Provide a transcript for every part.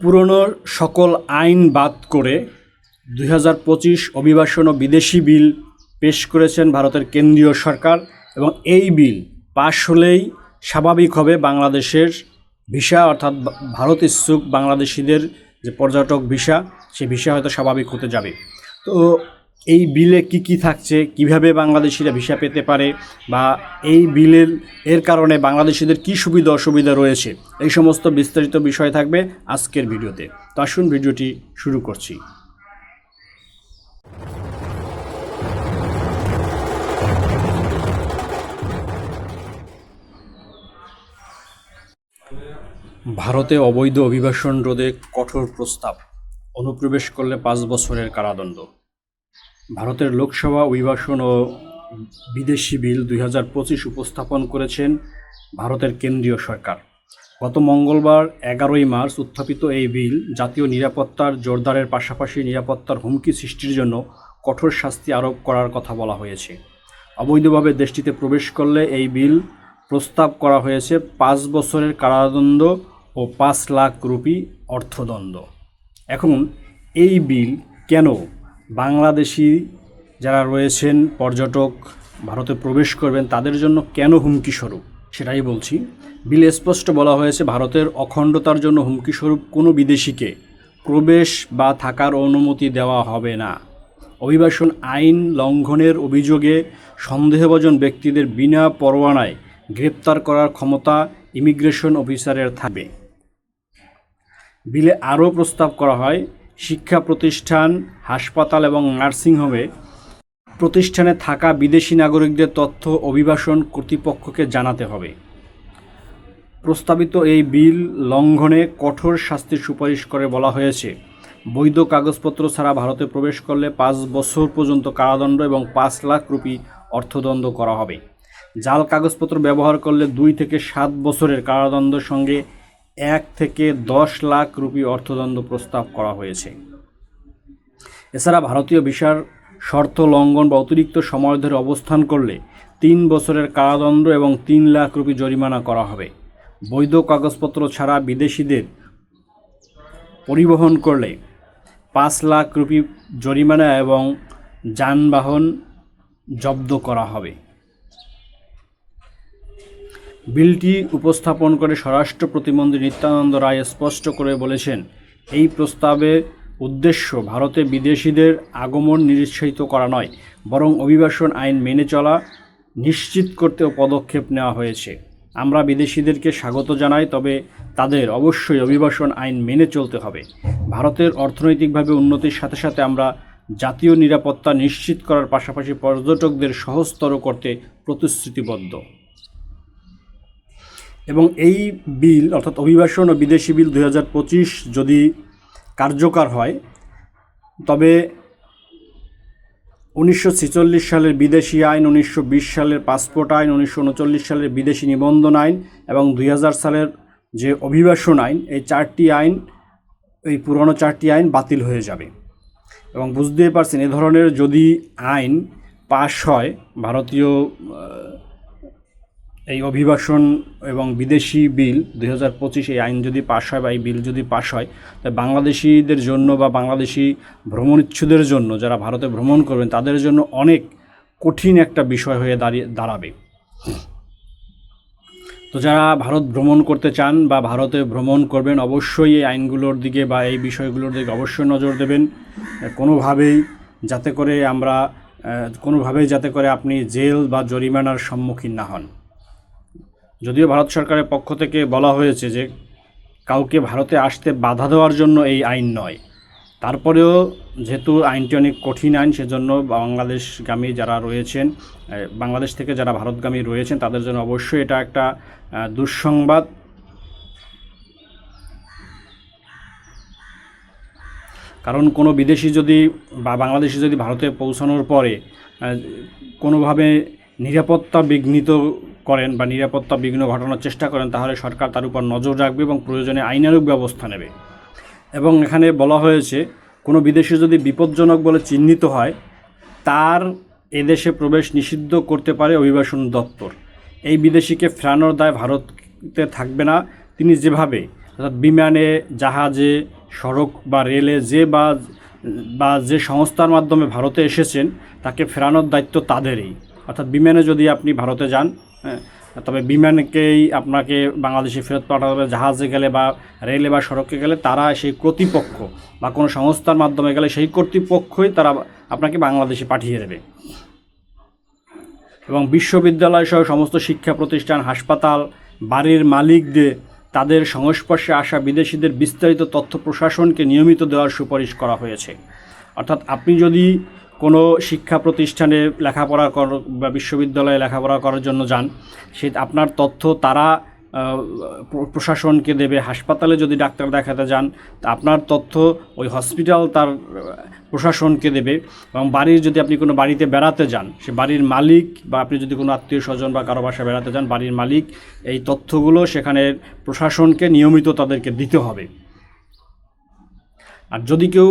পুরনো সকল আইন বাদ করে দুই হাজার পঁচিশ অভিবাসন ও বিদেশি বিল পেশ করেছেন ভারতের কেন্দ্রীয় সরকার এবং এই বিল পাশ হলেই স্বাভাবিক হবে বাংলাদেশের ভিসা, অর্থাৎ ভারত ইচ্ছুক বাংলাদেশিদের যে পর্যটক ভিসা, সে ভিসা হয়তো স্বাভাবিক হতে যাবে। তো এই বিলে কি কি থাকছে? কীভাবে বাংলাদেশিরা ভিসা পেতে পারে? বা এই বিলের, এর কারণে বাংলাদেশিদের কি সুবিধা অসুবিধা রয়েছে? এই সমস্ত বিস্তারিত বিষয় থাকবে আজকের ভিডিওতে। তো আসুন ভিডিওটি শুরু করছি। ভারতে অবৈধ অভিবাসন রোধে কঠোর প্রস্তাব। অনুপ্রবেশ করলে পাঁচ বছরের কারাদণ্ড। ভারতের লোকসভা অভিবাসন ও বিদেশি বিল দুই হাজার পঁচিশ উপস্থাপন করেছেন ভারতের কেন্দ্রীয় সরকার। গত মঙ্গলবার এগারোই মার্চ উত্থাপিত এই বিল জাতীয় নিরাপত্তার জোরদারের পাশাপাশি নিরাপত্তার হুমকি সৃষ্টির জন্য কঠোর শাস্তি আরোপ করার কথা বলা হয়েছে। অবৈধভাবে দেশটিতে প্রবেশ করলে এই বিল প্রস্তাব করা হয়েছে পাঁচ বছরের কারাদণ্ড ও পাঁচ লাখ রুপি অর্থদণ্ড। এখন এই বিল কেন বাংলাদেশি যারা রয়েছেন, পর্যটক ভারতে প্রবেশ করবেন, তাদের জন্য কেন হুমকি স্বরূপ? সেটাই বলছি। বিলে স্পষ্ট বলা হয়েছে, ভারতের অখণ্ডতার জন্য হুমকি স্বরূপ কোনো বিদেশিকে প্রবেশ বা থাকার অনুমতি দেওয়া হবে না। অভিবাসন আইন লঙ্ঘনের অভিযোগে সন্দেহভাজন ব্যক্তিদের বিনা পরোয়ানায় গ্রেপ্তার করার ক্ষমতা ইমিগ্রেশন অফিসারের থাকবে। বিলে আরও প্রস্তাব করা হয় শিক্ষা প্রতিষ্ঠান, হাসপাতাল এবং নার্সিংহোমে প্রতিষ্ঠানে থাকা বিদেশি নাগরিকদের তথ্য অভিবাসন কর্তৃপক্ষকে জানাতে হবে। প্রস্তাবিত এই বিল লঙ্ঘনে কঠোর শাস্তির সুপারিশ করে বলা হয়েছে। বৈধ কাগজপত্র ছাড়া ভারতে প্রবেশ করলে পাঁচ বছর পর্যন্ত কারাদণ্ড এবং পাঁচ লাখ রুপি অর্থদণ্ড করা হবে। জাল কাগজপত্র ব্যবহার করলে দুই থেকে সাত বছরের কারাদণ্ডের সঙ্গে এক থেকে দশ লাখ রুপি অর্থদণ্ড প্রস্তাব করা হয়েছে। এছাড়া ভারতীয় ভিসার শর্ত লঙ্ঘন বা অতিরিক্ত সময় ধরে অবস্থান করলে তিন বছরের কারাদণ্ড এবং তিন লাখ রুপি জরিমানা করা হবে। বৈধ কাগজপত্র ছাড়া বিদেশিদের পরিবহন করলে পাঁচ লাখ রুপি জরিমানা এবং যানবাহন জব্দ করা হবে। বিলটি উপস্থাপন করে স্বরাষ্ট্র প্রতিমন্ত্রী নিত্যানন্দ রায় স্পষ্ট করে বলেছেন, এই প্রস্তাবে উদ্দেশ্য ভারতে বিদেশিদের আগমন নিরুৎসাহিত করা নয়, বরং অভিবাসন আইন মেনে চলা, নিশ্চিত করতেও পদক্ষেপ নেওয়া হয়েছে। আমরা বিদেশিদেরকে স্বাগত জানাই, তবে তাদের অবশ্যই অভিবাসন আইন মেনে চলতে হবে। ভারতের অর্থনৈতিকভাবে উন্নতির সাথে সাথে আমরা জাতীয় নিরাপত্তা নিশ্চিত করার পাশাপাশি পর্যটকদের সহজতর করতে প্রতিশ্রুতিবদ্ধ। এবং এই বিল, অর্থাৎ অভিবাসন ও বিদেশি বিল দু হাজার পঁচিশ যদি কার্যকর হয়, তবে উনিশশো ছেচল্লিশ সালের বিদেশি আইন, উনিশশো বিশ সালের পাসপোর্ট আইন, উনিশশো উনচল্লিশ সালের বিদেশি নিবন্ধন আইন এবং দুই হাজার সালের যে অভিবাসন আইন, এই চারটি আইন, এই পুরনো চারটি আইন বাতিল হয়ে যাবে। এবং বুঝতেই পারছেন, এ ধরনের যদি আইন পাশ হয়, ভারতীয় এই অভিবাসন এবং বিদেশি বিল দুই হাজার পঁচিশ এই আইন যদি পাশ হয় বা এই বিল যদি পাশ হয় তাহলে বাংলাদেশিদের জন্য বা বাংলাদেশি ভ্রমণইচ্ছুদের জন্য, যারা ভারতে ভ্রমণ করবেন, তাদের জন্য অনেক কঠিন একটা বিষয় হয়ে দাঁড়িয়ে, দাঁড়াবে। তো যারা ভারত ভ্রমণ করতে চান বা ভারতে ভ্রমণ করবেন, অবশ্যই এই আইনগুলোর দিকে বা এই বিষয়গুলোর দিকে অবশ্যই নজর দেবেন। কোনোভাবেই যাতে করে আমরা কোনোভাবেই যাতে করে আপনি জেল বা জরিমানার সম্মুখীন না হন। যদিও ভারত সরকারের পক্ষ থেকে বলা হয়েছে যে কাউকে ভারতে আসতে বাধা দেওয়ার জন্য এই আইন নয়। তারপরেও যেহেতু আইনটি অনেক কঠিন আইন, সেজন্য বাংলাদেশগামী যারা রয়েছেন বাংলাদেশ থেকে যারা ভারতগামী রয়েছেন, তাদের জন্য অবশ্যই এটা একটা দুঃসংবাদ। কারণ কোনো বিদেশি যদি বা বাংলাদেশি যদি ভারতে পৌঁছানোর পরে কোনোভাবে নিরাপত্তা বিঘ্নিত করেন বা নিরাপত্তা বিঘ্ন ঘটানোর চেষ্টা করেন, তাহলে সরকার তার উপর নজর রাখবে এবং প্রয়োজনে আইনানুগ ব্যবস্থা নেবে। এবং এখানে বলা হয়েছে, কোনো বিদেশি যদি বিপজ্জনক বলে চিহ্নিত হয়, তার এদেশে প্রবেশ নিষিদ্ধ করতে পারে অভিবাসন দপ্তর। এই বিদেশিকে ফেরানোর দায় ভারতে থাকবে না। তিনি যেভাবে, অর্থাৎ বিমানে, জাহাজে, সড়ক বা রেলে যে বা বা যে সংস্থার মাধ্যমে ভারতে এসেছেন, তাকে ফেরানোর দায়িত্ব তাদেরই। অর্থাৎ বিমানে যদি আপনি ভারতে যান হ্যাঁ তবে বিমানকেই আপনাকে বাংলাদেশে ফেরত পাঠাতে হবে। জাহাজে গেলে বা রেলে বা সড়কে গেলে তারা সেই কর্তৃপক্ষ বা কোনো সংস্থার মাধ্যমে গেলে সেই কর্তৃপক্ষই তারা আপনাকে বাংলাদেশে পাঠিয়ে দেবে। এবং বিশ্ববিদ্যালয় সহ সমস্ত শিক্ষা প্রতিষ্ঠান, হাসপাতাল, বাড়ির মালিকদের, তাদের সংস্পর্শে আসা বিদেশিদের বিস্তারিত তথ্য প্রশাসনকে নিয়মিত দেওয়ার সুপারিশ করা হয়েছে। অর্থাৎ আপনি যদি কোনো শিক্ষা প্রতিষ্ঠানে লেখাপড়া কর বা বিশ্ববিদ্যালয়ে লেখাপড়া করার জন্য যান, সে আপনার তথ্য তারা প্রশাসনকে দেবে। হাসপাতালে যদি ডাক্তার দেখাতে যান আপনার তথ্য ওই হসপিটাল তার, প্রশাসনকে দেবে এবং বাড়ির যদি আপনি কোনো বাড়িতে বেড়াতে যান, সে বাড়ির মালিক বা আপনি যদি কোনো আত্মীয় স্বজন বা কারও বাসায় বেড়াতে যান, বাড়ির মালিক এই তথ্যগুলো সেখানে প্রশাসনকে নিয়মিত তাদেরকে দিতে হবে। আর যদি কেউ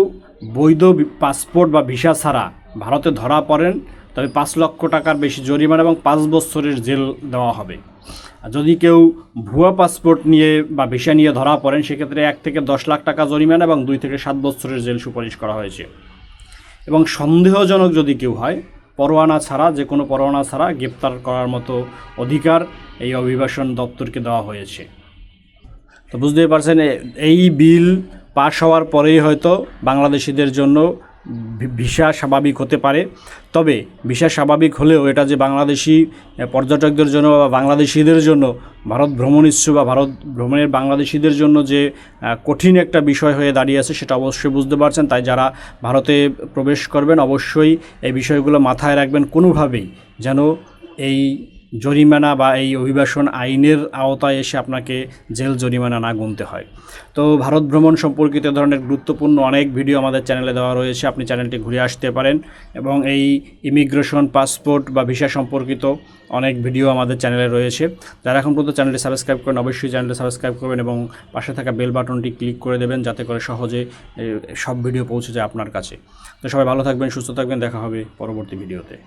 বৈধ পাসপোর্ট বা ভিসা ছাড়া ভারতে ধরা পড়েন, তবে পাঁচ লক্ষ টাকার বেশি জরিমানা এবং পাঁচ বছরের জেল দেওয়া হবে। যদি কেউ ভুয়া পাসপোর্ট নিয়ে বা ভিসা নিয়ে ধরা পড়েন, সেক্ষেত্রে এক থেকে দশ লাখ টাকা জরিমানা এবং দুই থেকে সাত বছরের জেল সুপারিশ করা হয়েছে। এবং সন্দেহজনক যদি কেউ হয়, পরোয়ানা ছাড়া, যে কোনো পরোয়ানা ছাড়া গ্রেপ্তার করার মতো অধিকার এই অভিবাসন দপ্তরকে দেওয়া হয়েছে। তো বুঝতেই পারছেন এই বিল পাশ হওয়ার পরেই হয়তো বাংলাদেশিদের জন্য ভিসা স্বাভাবিক হতে পারে। তবে ভিসা স্বাভাবিক হলেও এটা যে বাংলাদেশি পর্যটকদের জন্য বা বাংলাদেশিদের জন্য, ভারত ভ্রমণ ইচ্ছু বা ভারত ভ্রমণের বাংলাদেশিদের জন্য যে কঠিন একটা বিষয় হয়ে দাঁড়িয়েছে সেটা অবশ্যই বুঝতে পারছেন। তাই যারা ভারতে প্রবেশ করবেন, অবশ্যই এই বিষয়গুলো মাথায় রাখবেন। কোনোভাবেই যেন এই জরিমানা বা এই অভিবাসন আইনের আওতায় এসে আপনাকে জেল জরিমানা না গুনতে হয়। তো ভারত ভ্রমণ সম্পর্কিত ধরনের গুরুত্বপূর্ণ অনেক ভিডিও আমাদের চ্যানেলে দেওয়া রয়েছে, আপনি চ্যানেলটি ঘুরে আসতে পারেন এবং এই ইমিগ্রেশন, পাসপোর্ট বা ভিসা সম্পর্কিত অনেক ভিডিও আমাদের চ্যানেলে রয়েছে। যারা এখন পর্যন্ত চ্যানেলটি সাবস্ক্রাইব করেন অবশ্যই চ্যানেলটি সাবস্ক্রাইব করবেন এবং পাশে থাকা বেল বাটনটি ক্লিক করে দেবেন যাতে করে সহজে সব ভিডিও পৌঁছে যায় আপনার কাছে। তো সবাই ভালো থাকবেন, সুস্থ থাকবেন, দেখা হবে পরবর্তী ভিডিওতে।